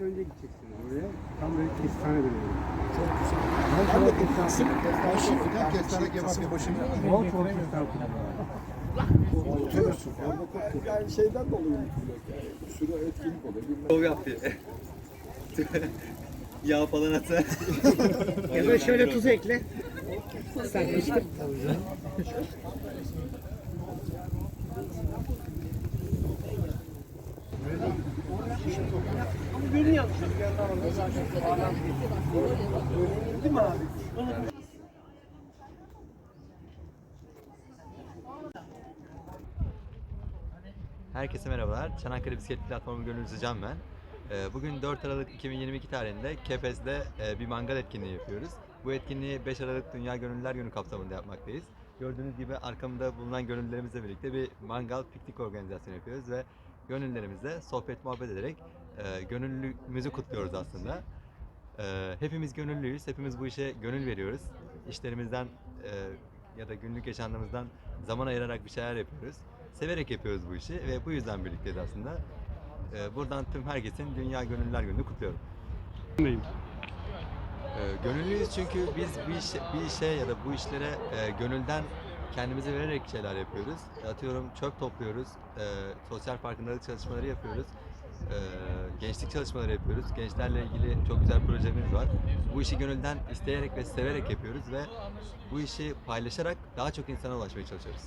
saat önce gideceksiniz oraya. Tam böyle kestane dönüyor. Çok güzel. Hem de kutlansın. Kestane, kestane kebap yapışını. Bol bol kestane Oturuyorsun. Yani şeyden dolayı. Bir sürü etkinlik oluyor. Şov yaptı. Yağ falan atsa. Ya da şöyle tuz ekle. Sen işte. Herkese merhabalar. Çanakkale Bisiklet Platformu Gönüllüsü Can ben. Ee, Bugün 4 Aralık 2022 tarihinde Kepez'de e, bir mangal etkinliği yapıyoruz. Bu etkinliği 5 Aralık Dünya Gönüllüler Günü kapsamında yapmaktayız. Gördüğünüz gibi arkamda bulunan gönüllülerimizle birlikte bir mangal piknik organizasyonu yapıyoruz ve gönüllülerimizle sohbet muhabbet ederek e, gönüllümüzü kutluyoruz aslında. E, Hepimiz gönüllüyüz, hepimiz bu işe gönül veriyoruz. İşlerimizden e, ya da günlük yaşantımızdan zaman ayırarak bir şeyler yapıyoruz. Severek yapıyoruz bu işi ve bu yüzden birlikteyiz aslında. Ee, Buradan tüm herkesin Dünya Gönüllüler Günü'nü kutluyorum. Ee, Gönüllüyüz çünkü biz bir işe, bir işe ya da bu işlere e, gönülden kendimizi vererek şeyler yapıyoruz. Atıyorum çöp topluyoruz, e, sosyal farkındalık çalışmaları yapıyoruz, e, gençlik çalışmaları yapıyoruz. Gençlerle ilgili çok güzel projemiz var. Bu işi gönülden isteyerek ve severek yapıyoruz ve bu işi paylaşarak daha çok insana ulaşmaya çalışıyoruz.